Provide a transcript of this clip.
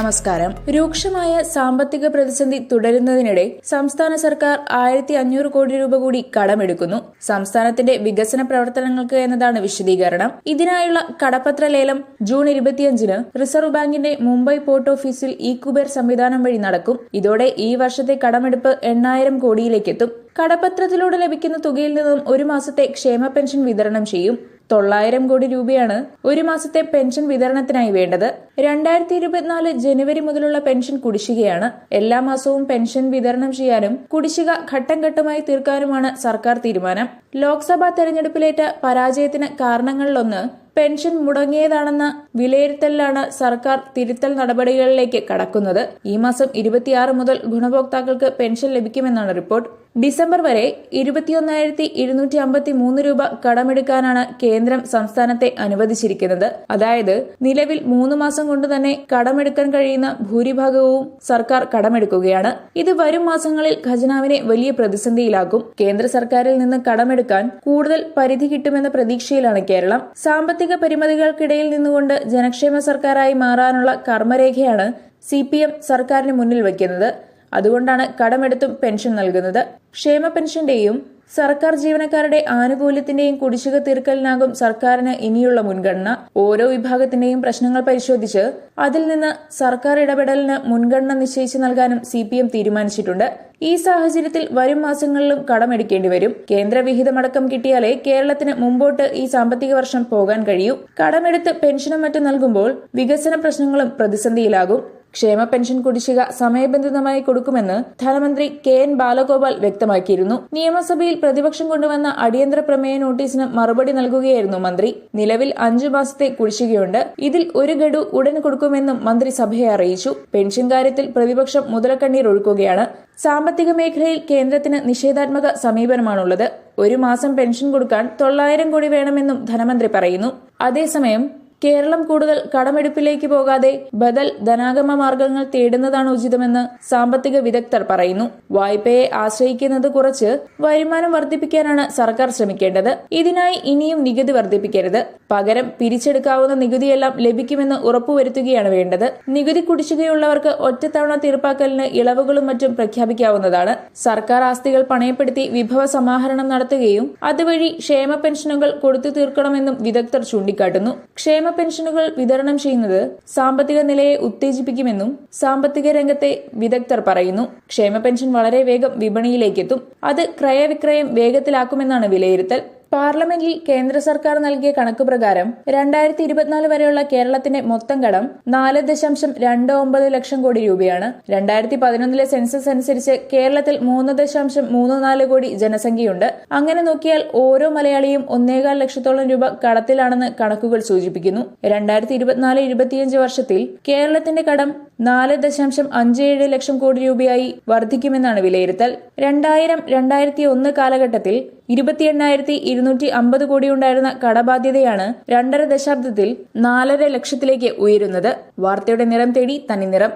നമസ്കാരം. രൂക്ഷമായ സാമ്പത്തിക പ്രതിസന്ധി തുടരുന്നതിനിടെ സംസ്ഥാന സർക്കാർ ആയിരത്തി അഞ്ഞൂറ് കോടി രൂപ കൂടി കടമെടുക്കുന്നു. സംസ്ഥാനത്തിന്റെ വികസന പ്രവർത്തനങ്ങൾക്ക് എന്നതാണ് വിശദീകരണം. ഇതിനായുള്ള കടപ്പത്ര ലേലം ജൂൺ ഇരുപത്തിയഞ്ചിന് റിസർവ് ബാങ്കിന്റെ മുംബൈ പോർട്ട് ഓഫീസിൽ ഇ കുബേർ സംവിധാനം വഴി നടക്കും. ഇതോടെ ഈ വർഷത്തെ കടമെടുപ്പ് എണ്ണായിരം കോടിയിലേക്കെത്തും. കടപ്പത്രത്തിലൂടെ ലഭിക്കുന്ന തുകയിൽ നിന്നും ഒരു മാസത്തെ ക്ഷേമ പെൻഷൻ വിതരണം ചെയ്യും. തൊള്ളായിരം കോടി രൂപയാണ് ഒരു മാസത്തെ പെൻഷൻ വിതരണത്തിനായി വേണ്ടത്. രണ്ടായിരത്തി ഇരുപത്തിനാല് ജനുവരി മുതലുള്ള പെൻഷൻ കുടിശ്ശികയാണ്. എല്ലാ മാസവും പെൻഷൻ വിതരണം ചെയ്യാനും കുടിശ്ശിക ഘട്ടം ഘട്ടമായി തീർക്കാനുമാണ് സർക്കാർ തീരുമാനം. ലോക്സഭാ തെരഞ്ഞെടുപ്പിലേറ്റ പരാജയത്തിന് കാരണങ്ങളിലൊന്ന് പെൻഷൻ മുടങ്ങിയതാണെന്ന വിലയിരുത്തലിലാണ് സർക്കാർ തിരുത്തൽ നടപടികളിലേക്ക് കടക്കുന്നത്. ഈ മാസം ഇരുപത്തിയാറ് മുതൽ ഗുണഭോക്താക്കൾക്ക് പെൻഷൻ ലഭിക്കുമെന്നാണ് റിപ്പോർട്ട്. ഡിസംബർ വരെ ഇരുപത്തിയൊന്നായിരത്തി ഇരുന്നൂറ്റി അമ്പത്തി മൂന്ന് രൂപ കടമെടുക്കാനാണ് കേന്ദ്രം സംസ്ഥാനത്തെ അനുവദിച്ചിരിക്കുന്നത്. അതായത് നിലവിൽ മൂന്ന് മാസം കൊണ്ട് തന്നെ കടമെടുക്കാൻ കഴിയുന്ന ഭൂരിഭാഗവും സർക്കാർ കടമെടുക്കുകയാണ്. ഇത് വരും മാസങ്ങളിൽ ഖജനാവിനെ വലിയ പ്രതിസന്ധിയിലാക്കും. കേന്ദ്ര സർക്കാരിൽ നിന്ന് കടമെടുക്കാൻ കൂടുതൽ പരിധി കിട്ടുമെന്ന പ്രതീക്ഷയിലാണ് കേരളം. സാമ്പത്തിക പരിമിതികൾക്കിടയിൽ നിന്നുകൊണ്ട് ജനക്ഷേമ സർക്കാരായി മാറാനുള്ള കർമ്മരേഖയാണ് സി പി എം സർക്കാരിന് മുന്നിൽ വയ്ക്കുന്നത് അതുകൊണ്ടാണ് കടമെടുത്തും പെൻഷൻ നൽകുന്നത്. ക്ഷേമ പെൻഷന്റെയും സർക്കാർ ജീവനക്കാരുടെ ആനുകൂല്യത്തിന്റെയും കുടിശ്ശിക തീർക്കലിനാകും സർക്കാരിന് ഇനിയുള്ള മുൻഗണന. ഓരോ വിഭാഗത്തിന്റെയും പ്രശ്നങ്ങൾ പരിശോധിച്ച് അതിൽ നിന്ന് സർക്കാർ ഇടപെടലിന് മുൻഗണന നിശ്ചയിച്ചു നൽകാനും സി തീരുമാനിച്ചിട്ടുണ്ട്. ഈ സാഹചര്യത്തിൽ വരും മാസങ്ങളിലും കടമെടുക്കേണ്ടി വരും. കേന്ദ്രവിഹിതമടക്കം കിട്ടിയാലേ കേരളത്തിന് മുമ്പോട്ട് ഈ സാമ്പത്തിക വർഷം പോകാൻ കഴിയൂ. കടമെടുത്ത് പെൻഷനും മറ്റും നൽകുമ്പോൾ വികസന പ്രശ്നങ്ങളും പ്രതിസന്ധിയിലാകും. ക്ഷേമ പെൻഷൻ കുടിശ്ശിക സമയബന്ധിതമായി കൊടുക്കുമെന്ന് ധനമന്ത്രി കെ എൻ ബാലഗോപാൽ വ്യക്തമാക്കിയിരുന്നു. നിയമസഭയിൽ പ്രതിപക്ഷം കൊണ്ടുവന്ന അടിയന്തര പ്രമേയ നോട്ടീസിന് മറുപടി നൽകുകയായിരുന്നു മന്ത്രി. നിലവിൽ അഞ്ചു മാസത്തെ കുടിശ്ശികയുണ്ട്. ഇതിൽ ഒരു ഗഡു ഉടൻ കൊടുക്കുമെന്നും മന്ത്രി സഭയെ അറിയിച്ചു. പെൻഷൻ കാര്യത്തിൽ പ്രതിപക്ഷം മുതലക്കണ്ണീർ ഒഴുക്കുകയാണ്. സാമ്പത്തിക മേഖലയിൽ കേന്ദ്രത്തിന് നിഷേധാത്മക സമീപനമാണുള്ളത്. ഒരു മാസം പെൻഷൻ കൊടുക്കാൻ തൊള്ളായിരം കോടി വേണമെന്നും ധനമന്ത്രി പറയുന്നു. അതേസമയം കേരളം കൂടുതൽ കടമെടുപ്പിലേക്ക് പോകാതെ ബദൽ ധനാഗമ മാർഗങ്ങൾ തേടുന്നതാണ് ഉചിതമെന്ന് സാമ്പത്തിക വിദഗ്ധർ പറയുന്നു. വായ്പയെ ആശ്രയിക്കുന്നത് കുറച്ച് വരുമാനം വർദ്ധിപ്പിക്കാനാണ് സർക്കാർ ശ്രമിക്കേണ്ടത്. ഇതിനായി ഇനിയും നികുതി വർദ്ധിപ്പിക്കരുത്. പകരം പിരിച്ചെടുക്കാവുന്ന നികുതിയെല്ലാം ലഭിക്കുമെന്ന് ഉറപ്പുവരുത്തുകയാണ് വേണ്ടത്. നികുതി കുടിശ്ശികയുള്ളവർക്ക് ഒറ്റത്തവണ തീർപ്പാക്കലിന് ഇളവുകളും മറ്റും പ്രഖ്യാപിക്കാവുന്നതാണ്. സർക്കാർ ആസ്തികൾ പണയപ്പെടുത്തി വിഭവ സമാഹരണം നടത്തുകയും അതുവഴി ക്ഷേമ പെൻഷനുകൾ കൊടുത്തു തീർക്കണമെന്നും വിദഗ്ധർ ചൂണ്ടിക്കാട്ടുന്നു. ക്ഷേമ പെൻഷനുകൾ വിതരണം ചെയ്യുന്നത് സാമ്പത്തിക നിലയെ ഉത്തേജിപ്പിക്കുമെന്നും സാമ്പത്തിക രംഗത്തെ വിദഗ്ധർ പറയുന്നു. ക്ഷേമ പെൻഷൻ വളരെ വേഗം വിപണിയിലേക്കെത്തും. അത് ക്രയവിക്രയം വേഗത്തിലാക്കുമെന്നാണ് വിലയിരുത്തൽ. പാർലമെന്റിൽ കേന്ദ്ര സർക്കാർ നൽകിയ കണക്ക് പ്രകാരം രണ്ടായിരത്തി ഇരുപത്തിനാല് വരെയുള്ള കേരളത്തിന്റെ മൊത്തം കടം നാല് ദശാംശം രണ്ട് ഒമ്പത് ലക്ഷം കോടി രൂപയാണ്. രണ്ടായിരത്തി പതിനൊന്നിലെ സെൻസസ് അനുസരിച്ച് കേരളത്തിൽ മൂന്ന് ദശാംശം മൂന്ന് നാല് കോടി ജനസംഖ്യയുണ്ട്. അങ്ങനെ നോക്കിയാൽ ഓരോ മലയാളിയും ഒന്നേകാൽ ലക്ഷത്തോളം രൂപ കടത്തിലാണെന്ന് കണക്കുകൾ സൂചിപ്പിക്കുന്നു. രണ്ടായിരത്തി ഇരുപത്തിനാല് ഇരുപത്തിയഞ്ച് വർഷത്തിൽ കേരളത്തിന്റെ കടം നാല് ദശാംശം അഞ്ച് ഏഴ് ലക്ഷം കോടി രൂപയായി വർദ്ധിക്കുമെന്നാണ് വിലയിരുത്തൽ. രണ്ടായിരം രണ്ടായിരത്തി ഒന്ന് കാലഘട്ടത്തിൽ ഇരുപത്തി എണ്ണായിരത്തി ഇരുന്നൂറ്റി അമ്പത് കോടി ഉണ്ടായിരുന്ന കടബാധ്യതയാണ് രണ്ടര ദശാബ്ദത്തിൽ നാലര ലക്ഷത്തിലേക്ക് ഉയരുന്നത്. വാർത്തയുടെ നിറം തേടി തനി നിറം